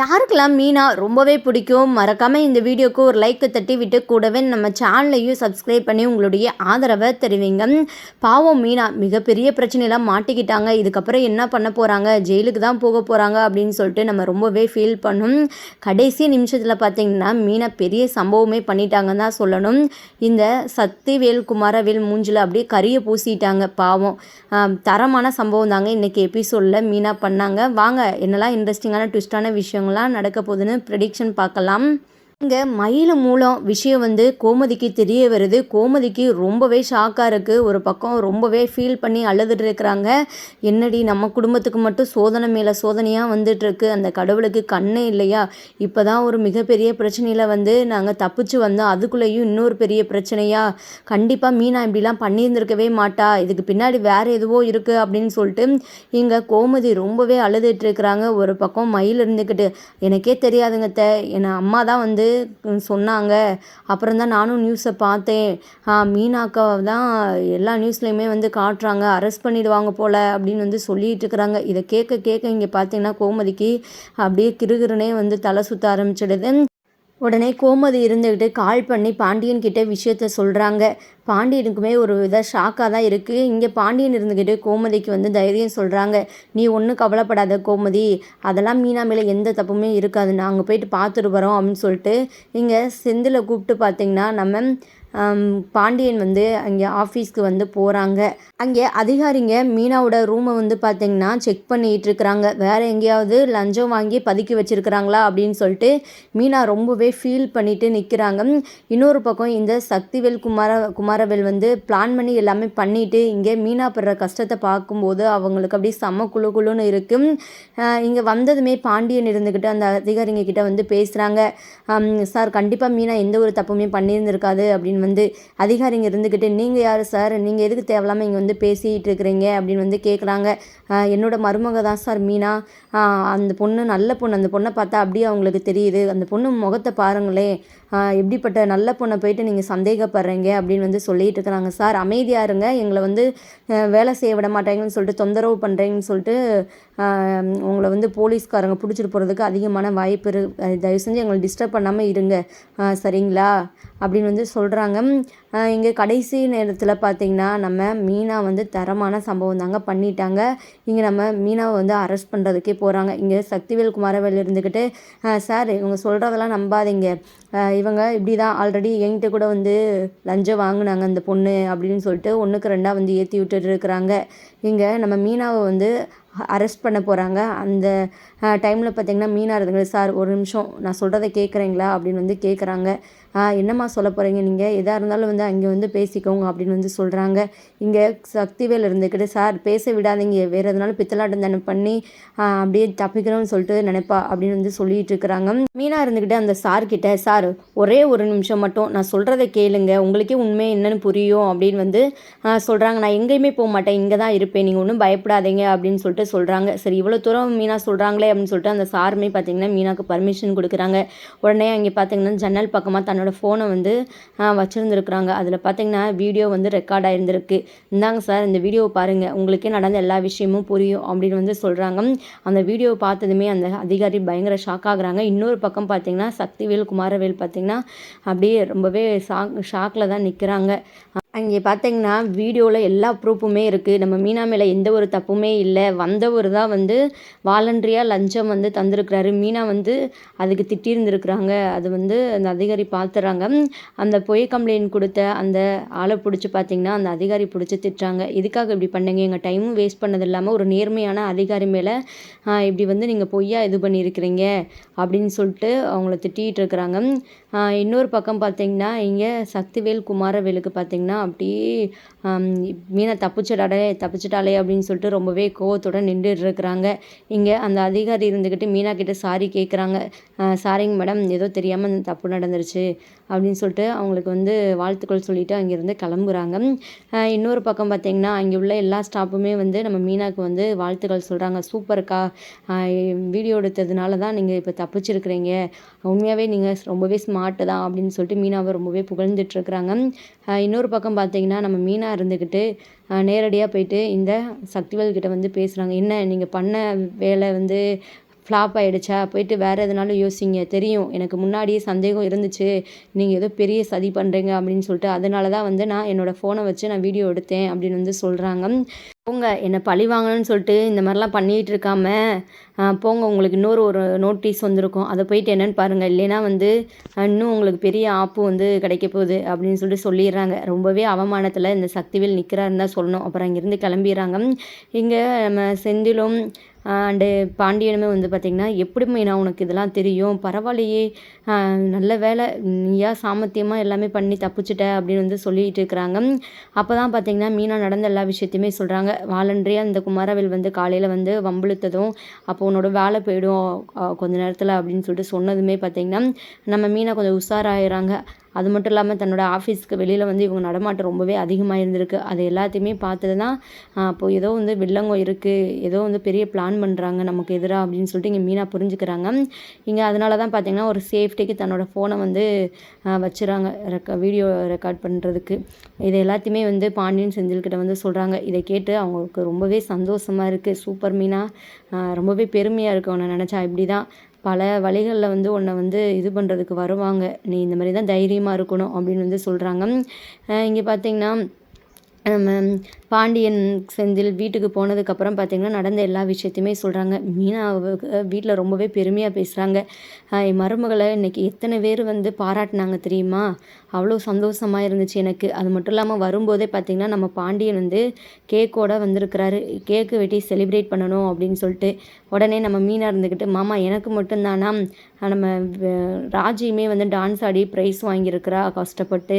யாருக்கெல்லாம் மீனா ரொம்பவே பிடிக்கும் மறக்காமல் இந்த வீடியோக்கு ஒரு லைக்கை தட்டி விட்டு கூடவே நம்ம சேனலையும் சப்ஸ்கிரைப் பண்ணி உங்களுடைய ஆதரவை தெரிவிங்க. பாவம் மீனா மிகப்பெரிய பிரச்சனையெல்லாம் மாட்டிக்கிட்டாங்க. இதுக்கப்புறம் என்ன பண்ண போகிறாங்க ஜெயிலுக்கு தான் போக போகிறாங்க அப்படின்னு சொல்லிட்டு நம்ம ரொம்பவே ஃபீல் பண்ணும். கடைசி நிமிஷத்தில் பார்த்தீங்கன்னா மீனா பெரிய சம்பவமே பண்ணிட்டாங்கன்னு தான் சொல்லணும். இந்த சக்திவேல் குமாரவேல் மூஞ்சில் அப்படியே கரியை பூசிட்டாங்க. பாவம். தரமான சம்பவம் தாங்க இன்றைக்கி எபிசோடில் மீனா பண்ணாங்க. வாங்க என்னெல்லாம் இன்ட்ரெஸ்டிங்கான ட்விஸ்டான விஷயங்கள்லாம் நடக்க போகுதுன்னு ப்ரெடிக்ஷன் பார்க்கலாம். இங்கே மயில் மூலம் விஷயம் வந்து கோமதிக்கு தெரிய வருது. கோமதிக்கு ரொம்பவே ஷாக்காக இருக்குது ஒரு பக்கம் ரொம்பவே ஃபீல் பண்ணி அழுதுட்டு இருக்கிறாங்க. என்னடி நம்ம குடும்பத்துக்கு மட்டும் சோதனை மேலே சோதனையாக வந்துட்டுருக்கு. அந்த கடவுளுக்கு கண்ணே இல்லையா? இப்போ தான் ஒரு மிகப்பெரிய பிரச்சனையில் வந்து நாங்கள் தப்பிச்சு வந்தோம். அதுக்குள்ளேயும் இன்னொரு பெரிய பிரச்சனையா? கண்டிப்பாக மீனா இப்படிலாம் பண்ணியிருந்திருக்கவே மாட்டா. இதுக்கு பின்னாடி வேறு எதுவோ இருக்குது அப்படின்னு சொல்லிட்டு இங்கே கோமதி ரொம்பவே அழுதுட்டு இருக்கிறாங்க. ஒரு பக்கம் மயில் இருந்துக்கிட்டு எனக்கே தெரியாதுங்க அத்தை. என்னை அம்மா தான் வந்து சொன்னாங்க. அப்புறம் தான் நானும் நியூஸை பார்த்தேன். மீனாக்காவை தான் எல்லா நியூஸ்லேயுமே வந்து காட்டுறாங்க. அரெஸ்ட் பண்ணிடுவாங்க போல் அப்படின்னு வந்து சொல்லிட்டு இருக்கிறாங்க. இதை கேட்க கேட்க இங்கே பார்த்தீங்கன்னா கோமதிக்கு அப்படியே கிறுகிறுனே வந்து தலை சுற்ற ஆரம்பிச்சிடுது. உடனே கோமதி இருந்துக்கிட்டு கால் பண்ணி பாண்டியன் கிட்டே விஷயத்த சொல்கிறாங்க பாண்டியனுக்குமே ஒரு வித ஷாக்காக தான் இருக்குது இங்கே பாண்டியன் இருந்துக்கிட்டு கோமதிக்கு வந்து தைரியம் சொல்கிறாங்க நீ ஒன்றும் கவலைப்படாத கோமதி. அதெல்லாம் மீனா மேலே எந்த தப்புமே இருக்காது. நாங்கள் போயிட்டு பார்த்துட்டு வரோம் அப்படின்னு சொல்லிட்டு இங்கே செந்தில் கூப்பிட்டு பார்த்தீங்கன்னா நம்ம பாண்டியன் வந்து அங்கே ஆஃபீஸ்க்கு வந்து போகிறாங்க அங்கே அதிகாரிங்க மீனாவோட ரூமை வந்து பார்த்திங்கன்னா செக் பண்ணிகிட்டு இருக்கிறாங்க. வேறு எங்கேயாவது லஞ்சம் வாங்கி பதுக்கி வச்சுருக்கிறாங்களா அப்படின்னு சொல்லிட்டு மீனா ரொம்பவே ஃபீல் பண்ணிட்டு நிற்கிறாங்க இன்னொரு பக்கம் இந்த சக்திவேல் குமார குமாரவேல் வந்து பிளான் பண்ணி எல்லாமே பண்ணிட்டு இங்கே மீனா படுற கஷ்டத்தை பார்க்கும்போது அவங்களுக்கு அப்படியே செம்ம குழு குழுன்னு இருக்கு. இங்கே வந்ததுமே பாண்டியன் இருந்துக்கிட்டு அந்த அதிகாரிங்க கிட்ட வந்து பேசுகிறாங்க சார் கண்டிப்பாக மீனா எந்த ஒரு தப்புமே பண்ணியிருந்திருக்காது அப்படின்னு வந்து அதிகாரிங்க இருந்துக்கிட்டு நீங்கள் யார் சார்? நீங்கள் எதுக்கு தேவையில்லாமல் இங்கே வந்து பேசிகிட்டு இருக்கிறீங்க? அப்படின்னு வந்து கேட்குறாங்க என்னோடய மருமக தான் சார் மீனா. அந்த பொண்ணு நல்ல பொண்ணு. அந்த பொண்ணை பார்த்தா அப்படியே அவங்களுக்கு தெரியுது. அந்த பொண்ணு முகத்தை பாருங்களேன். எப்படிப்பட்ட நல்ல பொண்ணை போயிட்டு நீங்கள் சந்தேகப்படுறீங்க அப்படின்னு வந்து சொல்லிட்டு இருக்கிறாங்க. சார் அமைதியாக இருங்க. எங்களை வந்து வேலை செய்ய விட மாட்டாங்கன்னு சொல்லிட்டு தொந்தரவு பண்ணுறீங்கன்னு சொல்லிட்டு உங்களை வந்து போலீஸ்காரங்க பிடிச்சிட்டு போகிறதுக்கு அதிகமான வாய்ப்பு இரு தயவு செஞ்சு எங்களை டிஸ்டர்ப் பண்ணாமல் இருங்க. சரிங்களா? அப்படின்னு வந்து சொல்கிறாங்க இங்கே கடைசி நேரத்தில் பார்த்தீங்கன்னா நம்ம மீனா வந்து தரமான சம்பவம் தாங்க பண்ணிட்டாங்க. இங்கே நம்ம மீனாவை வந்து அரெஸ்ட் பண்ணுறதுக்கே போகிறாங்க இங்கே சக்திவேல் குமாரவேல் இருந்துக்கிட்டு சார் இவங்க சொல்கிறதெல்லாம் நம்பாதீங்க. இவங்க இப்படி தான் ஆல்ரெடி என்கிட்ட கூட வந்து லஞ்சம் வாங்கினாங்க அந்த பொண்ணு அப்படின்னு சொல்லிட்டு ஒன்றுக்கு ரெண்டாக வந்து ஏற்றி விட்டுட்டு இருக்கிறாங்க. இங்கே நம்ம மீனாவை வந்து அரெஸ்ட் பண்ண போகிறாங்க அந்த டைமில் பார்த்தீங்கன்னா மீனா சார் ஒரு நிமிஷம் நான் சொல்கிறத கேட்குறீங்களா அப்படின்னு வந்து கேட்குறாங்க என்னம்மா சொல்ல போகிறீங்க நீங்கள் எதாக இருந்தாலும் வந்து அங்கே வந்து பேசிக்கோங்க அப்படின்னு வந்து சொல்கிறாங்க இங்கே சக்திவேல் இருந்துக்கிட்டு சார் பேச விடாதீங்க. வேறு எதனாலும் பித்தலாட்டம் தானே பண்ணி அப்படியே தப்பிக்கணும்னு சொல்லிட்டு நினைப்பா அப்படின்னு வந்து சொல்லிட்டு இருக்கிறாங்க. மீனா இருந்துக்கிட்டு அந்த சார் கிட்ட சார் ஒரே ஒரு நிமிஷம் மட்டும். நான் சொல்கிறத கேளுங்க. உங்களுக்கே உண்மை என்னன்னு புரியும் அப்படின்னு வந்து சொல்கிறாங்க நான் எங்கேயுமே போக மாட்டேன். இங்கே தான் இருப்பேன். நீங்கள் ஒன்றும் பயப்படாதீங்க அப்படின்னு சொல்லிட்டு சொல்கிறாங்க சரி இவ்வளோ தூரம் மீனா சொல்கிறாங்களே அப்படின்னு சொல்லிட்டு அந்த சாருமே பார்த்தீங்கன்னா மீனாக்கு பர்மிஷன் கொடுக்குறாங்க. உடனே அங்கே பார்த்தீங்கன்னா ஜன்னல் பக்கமாக தன்னோட ஃபோனை வந்து வச்சுருந்துருக்குறாங்க. அதில் பார்த்தீங்கன்னா வீடியோ வந்து ரெக்கார்ட் ஆகிருந்துருக்கு இந்தாங்க சார் இந்த வீடியோவை பாருங்கள் உங்களுக்கே நடந்த எல்லா விஷயமும் புரியும் அப்படின்னு வந்து சொல்கிறாங்க அந்த வீடியோவை பார்த்ததுமே அந்த அதிகாரி பயங்கர ஷாக் ஆகுறாங்க. இன்னொரு பக்கம் பார்த்தீங்கன்னா சக்திவேல் குமாரவேல் பார்த்தீங்கன்னா அப்படியே ரொம்பவே ஷாக் ஷாக்கில் தான் நிற்கிறாங்க அங்கே பார்த்தீங்கன்னா வீடியோவில் எல்லா ப்ரூஃபுமே இருக்குது நம்ம மீனா மேலே எந்த ஒரு தப்புமே இல்லை. வந்தவர் தான் வந்து வாலண்டரியாக லஞ்சம் வந்து தந்திருக்கிறாரு. மீனா வந்து அதுக்கு திட்டியிருந்துருக்குறாங்க அது வந்து அந்த அதிகாரி பார்த்துறாங்க அந்த பொய் கம்ப்ளைண்ட் கொடுத்த அந்த ஆளை பிடிச்சி பார்த்தீங்கன்னா அந்த அதிகாரி பிடிச்சி திட்டுறாங்க. இதுக்காக இப்படி பண்ணுங்க? எங்கள் டைமும் வேஸ்ட் பண்ணது இல்லாமல் ஒரு நேர்மையான அதிகாரி மேலே இப்படி வந்து நீங்கள் பொய்யா இது பண்ணியிருக்கிறீங்க அப்படின்னு சொல்லிட்டு அவங்கள திட்டிகிட்டு இருக்கிறாங்க இன்னொரு பக்கம் பார்த்தீங்கன்னா இங்கே சக்திவேல் குமாரவேலுக்கு பார்த்தீங்கன்னா அப்படியே மீனா தப்பிச்சிடாடே தப்பிச்சிட்டாளே அப்படின்னு சொல்லிட்டு ரொம்பவே கோவத்தோட நின்றுட்டு இருக்கிறாங்க. இங்கே அந்த அதிகாரி இருந்துக்கிட்டு மீனா கிட்ட சாரி கேட்குறாங்க சாரிங்க மேடம். ஏதோ தெரியாமல் அந்த தப்பு நடந்துருச்சு. அப்படின்னு சொல்லிட்டு அவங்களுக்கு வந்து வாழ்த்துக்கள் சொல்லிட்டு அங்கேருந்து கிளம்புறாங்க. இன்னொரு பக்கம் பார்த்திங்கன்னா அங்கே உள்ள எல்லா ஸ்டாப்புமே வந்து நம்ம மீனாக்கு வந்து வாழ்த்துக்கள் சொல்கிறாங்க சூப்பர்க்கா வீடியோ எடுத்ததுனால தான் நீங்கள் இப்போ தப்பிச்சிருக்கிறீங்க. உண்மையாகவே நீங்கள் ரொம்பவே ஸ்மார்ட்டு தான். அப்படின்னு சொல்லிட்டு மீனாவை ரொம்பவே புகழ்ந்துட்டுருக்குறாங்க இன்னொரு பக்கம் பார்த்தீங்கன்னா நம்ம மீனாக இருந்துக்கிட்டு நேரடியாக போயிட்டு இந்த சக்திவேல் கிட்ட வந்து பேசுகிறாங்க என்ன நீங்கள் பண்ண வேலை வந்து ஃப்ளாப் ஆகிடுச்சா போயிட்டு வேறு எதுனாலும் யோசிங்க. தெரியும். எனக்கு முன்னாடியே சந்தேகம் இருந்துச்சு. நீங்கள் ஏதோ பெரிய சதி பண்ணுறீங்க அப்படின்னு சொல்லிட்டு. அதனால தான் வந்து நான் என்னோடய ஃபோனை வச்சு நான் வீடியோ எடுத்தேன் அப்படின்னு வந்து சொல்கிறாங்க போங்க. என்னை பழி வாங்கணும்னு சொல்லிட்டு இந்த மாதிரிலாம் பண்ணிகிட்டு இருக்காம போங்க. உங்களுக்கு இன்னொரு ஒரு நோட்டீஸ் வந்திருக்கும். அதை போயிட்டு என்னென்னு பாருங்கள் இல்லைன்னா வந்து இன்னும் உங்களுக்கு பெரிய ஆப்பு வந்து கிடைக்க போகுது அப்படின்னு சொல்லிட்டு சொல்லிடுறாங்க. ரொம்பவே அவமானத்தில் இந்த சக்திவேல் நிற்கிறாருன்னு தான் சொல்லணும். அப்புறம் அங்கேருந்து கிளம்பிடுறாங்க. இங்கே நம்ம செந்திலும் அண்டு பாண்டியனுமே வந்து பார்த்திங்கன்னா எப்படி மீனா உனக்கு இதெல்லாம் தெரியும்? பரவாயில்லையே. நல்ல வேலை. நீயா சாமர்த்தியமாக எல்லாமே பண்ணி தப்பிச்சிட்ட அப்படின்னு வந்து சொல்லிகிட்டு இருக்கிறாங்க. அப்போ தான் பார்த்திங்கன்னா மீனா நடந்த எல்லா விஷயத்தையுமே சொல்கிறாங்க வாலன்றியா அந்த குமாரவேல் வந்து காலையில் வந்து வம்பிழுத்ததும் அப்போ உன்னோட வேலை போயிடும் கொஞ்ச நேரத்தில் அப்படின்னு சொல்லிட்டு சொன்னதுமே பார்த்திங்கன்னா நம்ம மீனா கொஞ்சம் உஷாராகிறாங்க அது மட்டும் இல்லாமல் தன்னோட ஆஃபீஸ்க்கு வெளியில் வந்து இவங்க நடமாட்டம் ரொம்பவே அதிகமாக இருந்திருக்கு. அது எல்லாத்தையுமே பார்த்துட்டு தான் அப்போது ஏதோ வந்து வில்லங்கம் இருக்குது ஏதோ வந்து பெரிய பிளான் பண்ணுறாங்க நமக்கு எதிராக அப்படின்னு சொல்லிட்டு இங்கே மீனாக புரிஞ்சுக்கிறாங்க. இங்கே அதனால தான் பார்த்திங்கன்னா ஒரு சேஃப்டிக்கு தன்னோட ஃபோனை வந்து வச்சுறாங்க ரெக்க வீடியோ ரெக்கார்ட் பண்ணுறதுக்கு இதை எல்லாத்தையுமே வந்து பாண்டியன் செந்தில்கிட்ட வந்து சொல்கிறாங்க இதை கேட்டு அவங்களுக்கு ரொம்பவே சந்தோஷமாக இருக்குது சூப்பர் மீனா ரொம்பவே பெருமையாக இருக்கு. அவனை நினச்சா இப்படி தான் பல வழிகளில் வந்து உன்னை வந்து இது பண்ணுறதுக்கு வருவாங்க. நீ இந்த மாதிரி தான் தைரியமாக இருக்கணும் அப்படின்னு வந்து சொல்கிறாங்க இங்கே பார்த்தீங்கன்னா பாண்டியன் செந்தில் வீட்டுக்கு போனதுக்கப்புறம் பார்த்திங்கன்னா நடந்த எல்லா விஷயத்தையுமே சொல்கிறாங்க மீனா வீட்டில் ரொம்பவே பெருமையாக பேசுகிறாங்க என் மருமகளை இன்றைக்கி எத்தனை பேர் வந்து பாராட்டினாங்க தெரியுமா? அவ்வளோ சந்தோஷமாக இருந்துச்சு எனக்கு. அது மட்டும் இல்லாமல் வரும்போதே பார்த்திங்கன்னா நம்ம பாண்டியன் வந்து கேக்கோட வந்திருக்கிறாரு. கேக்கு வெட்டி செலிப்ரேட் பண்ணணும் அப்படின்னு சொல்லிட்டு உடனே நம்ம மீனாக இருந்துக்கிட்டு மாமா எனக்கு மட்டும்தானா? நம்ம ராஜியுமே வந்து டான்ஸ் ஆடி ப்ரைஸ் வாங்கியிருக்கிறா கஷ்டப்பட்டு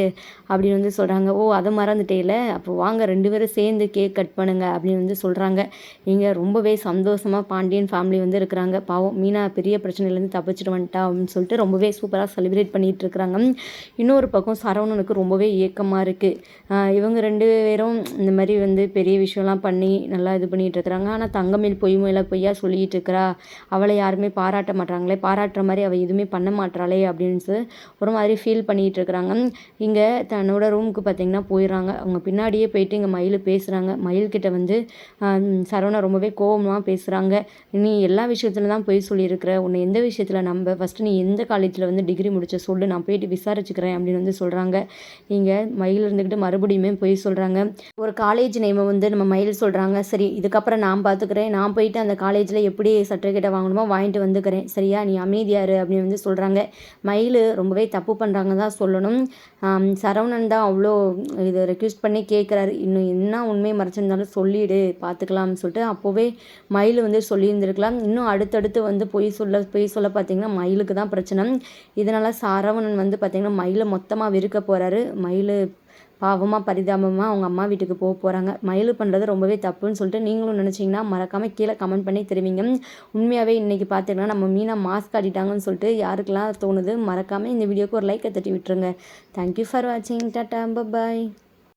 அப்படின்னு வந்து சொல்கிறாங்க ஓ அதை மறந்துட்டேல? அப்போ வாங்க ரெண்டு பேரும் சேர்ந்து கேக் கட் பண்ணுங்க அப்படின்னு வந்து சொல்கிறாங்க இங்கே ரொம்பவே சந்தோஷமாக பாண்டியன் ஃபேமிலி வந்து இருக்கிறாங்க. பாவம் மீனா பெரிய பிரச்சனையிலேருந்து தப்பிச்சிட்டு வந்துட்டா அப்படின்னு சொல்லிட்டு ரொம்பவே சூப்பராக செலிப்ரேட் பண்ணிகிட்டு இருக்கிறாங்க. இன்னொரு பக்கம் சரவணனுக்கு ரொம்பவே ஏக்கமாக இருக்குது இவங்க ரெண்டு பேரும் இந்த மாதிரி வந்து பெரிய விஷயம்லாம் பண்ணி நல்லா இது பண்ணிகிட்டு இருக்கிறாங்க. ஆனால் தங்கமேல் பொய்மையில பொய்யா சொல்லிகிட்டு இருக்கிறா. அவளை யாருமே பாராட்ட மாட்டாங்களே பாராட்டுற மாதிரி அவள் எதுவுமே பண்ண மாட்டாளே அப்படின்னு ஒரு மாதிரி ஃபீல் பண்ணிகிட்டு இருக்கிறாங்க. இங்கே தன்னோட ரூமுக்கு பார்த்தீங்கன்னா போயிடுறாங்க. அவங்க பின்னாடியே போயிட்டு இங்கே மயில் பேசுகிறாங்க மயில்கிட்ட வந்து சரவணா ரொம்பவே கோபமாக பேசுகிறாங்க நீ எல்லா விஷயத்துல தான் போய் சொல்லியிருக்கிற. உன்னை எந்த விஷயத்தில் நம்ப? ஃபஸ்ட்டு நீ எந்த காலேஜில் வந்து டிகிரி முடிச்ச சொல்லு. நான் போயிட்டு விசாரிச்சுக்கிறேன் அப்படின்னு வந்து சொல்கிறாங்க இங்கே மயில் இருந்துக்கிட்டு மறுபடியுமே போய் சொல்கிறாங்க ஒரு காலேஜ் நேமை வந்து நம்ம மயில் சொல்கிறாங்க சரி இதுக்கப்புறம் நான் பார்த்துக்கிறேன் நான் போயிட்டு அந்த காலேஜில் எப்படி சர்டிஃபிகேட்டை வாங்கணுமோ வாங்கிட்டு வந்துக்கிறேன். சரியா? நீ அமைதியாரு அப்படின்னு வந்து சொல்கிறாங்க மயில் ரொம்பவே தப்பு பண்ணுறாங்க தான் சொல்லணும். சரவணன் தான் அவ்வளோ இதை ரெக்யூஸ்ட் பண்ணி கேட்குறாரு இன்னும் என்ன உண்மை மறைச்சிருந்தாலும் சொல்லிடு பார்த்துக்கலாம்னு சொல்லிட்டு அப்போவே மயில் வந்து சொல்லியிருந்திருக்கலாம். இன்னும் அடுத்தடுத்து வந்து பொய் சொல்ல பொய் சொல்ல பார்த்தீங்கன்னா மயிலுக்கு தான் பிரச்சனை. இதனால் சரவணன் வந்து பார்த்திங்கன்னா மயிலை மொத்தமாக விருக்க போகிறாரு மயில் பாவமாக பரிதாபமாக அவங்க அம்மா வீட்டுக்கு போக போகிறாங்க மயில் பண்ணுறது ரொம்பவே தப்புன்னு சொல்லிட்டு நீங்களும் நினச்சிங்கன்னா மறக்காமல் கீழே கமெண்ட் பண்ணி தெரிவிங்க. உண்மையாகவே இன்றைக்கி பார்த்தீங்கன்னா நம்ம மீனாக மாஸ்க் காட்டிட்டாங்கன்னு சொல்லிட்டு யாருக்கெல்லாம் தோணுது மறக்காமல் இந்த வீடியோக்கு ஒரு லைக்கை தட்டி விட்டுருங்க. தேங்க்யூ ஃபார் வாட்சிங் டாட்டா பாய்